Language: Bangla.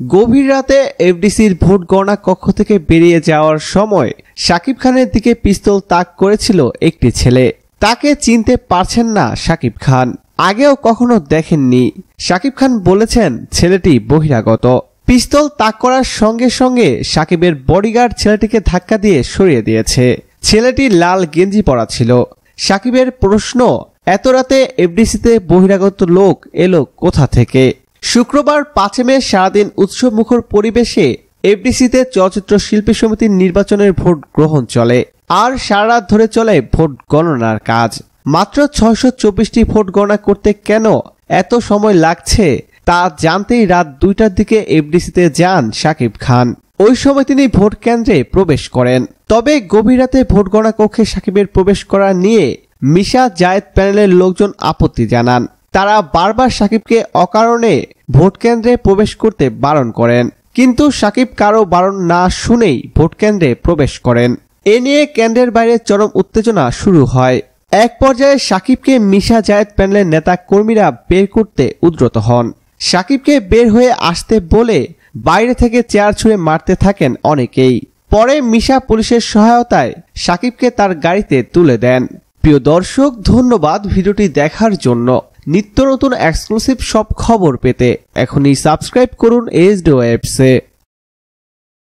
গভীর রাতে এফডিসির ভোট গণনা কক্ষ থেকে বেরিয়ে যাওয়ার সময় শাকিব খানের দিকে পিস্তল তাক করেছিল একটি ছেলে। তাকে চিনতে পারছেন না শাকিব খান। আগেও কখনো দেখেননি। শাকিব খান বলেছেন ছেলেটি বহিরাগত। পিস্তল তাক করার সঙ্গে সঙ্গে সাকিবের বডিগার্ড ছেলেটিকে ধাক্কা দিয়ে সরিয়ে দিয়েছে। ছেলেটি লাল গেঞ্জি পরা ছিল। সাকিবের প্রশ্ন, এত রাতে এফডিসিতে বহিরাগত লোক এলো কোথা থেকে? শুক্রবার পাঁচে মে সারাদিন উৎসব মুখর পরিবেশে এফডিসিতে চলচ্চিত্র শিল্পী সমিতির নির্বাচনের ভোট গ্রহণ চলে আর সারা রাত ধরে চলে ভোট গণনার কাজ। মাত্র ছয়শো চব্বিশটি ভোট গণনা করতে কেন এত সময় লাগছে তা জানতেই রাত দুইটার দিকে এফডিসিতে যান সাকিব খান। ওই সময় তিনি ভোট কেন্দ্রে প্রবেশ করেন। তবে গভীর রাতে ভোট গণনা কক্ষে সাকিবের প্রবেশ করা নিয়ে মিশা জায়েদ প্যানেলের লোকজন আপত্তি জানান। তারা বারবার সাকিবকে অকারণে ভোট কেন্দ্রে প্রবেশ করতে বারণ করেন। কিন্তু সাকিব কারও বারণ না শুনেই ভোট কেন্দ্রে প্রবেশ করেন। এ নিয়ে কেন্দ্রের বাইরে চরম উত্তেজনা শুরু হয়। এক পর্যায়ে সাকিবকে মিশা জায়েদ প্যানেলের নেতা কর্মীরা বের করতে উদ্রত হন। সাকিবকে বের হয়ে আসতে বলে বাইরে থেকে চেয়ার ছুঁড়ে মারতে থাকেন অনেকেই। পরে মিশা পুলিশের সহায়তায় সাকিবকে তার গাড়িতে তুলে দেন। প্রিয় দর্শক, ধন্যবাদ ভিডিওটি দেখার জন্য। নিত্য নতুন এক্সক্লুসিভ সব খবর পেতে এখনই সাবস্ক্রাইব করুন এইচডি ওয়েবসে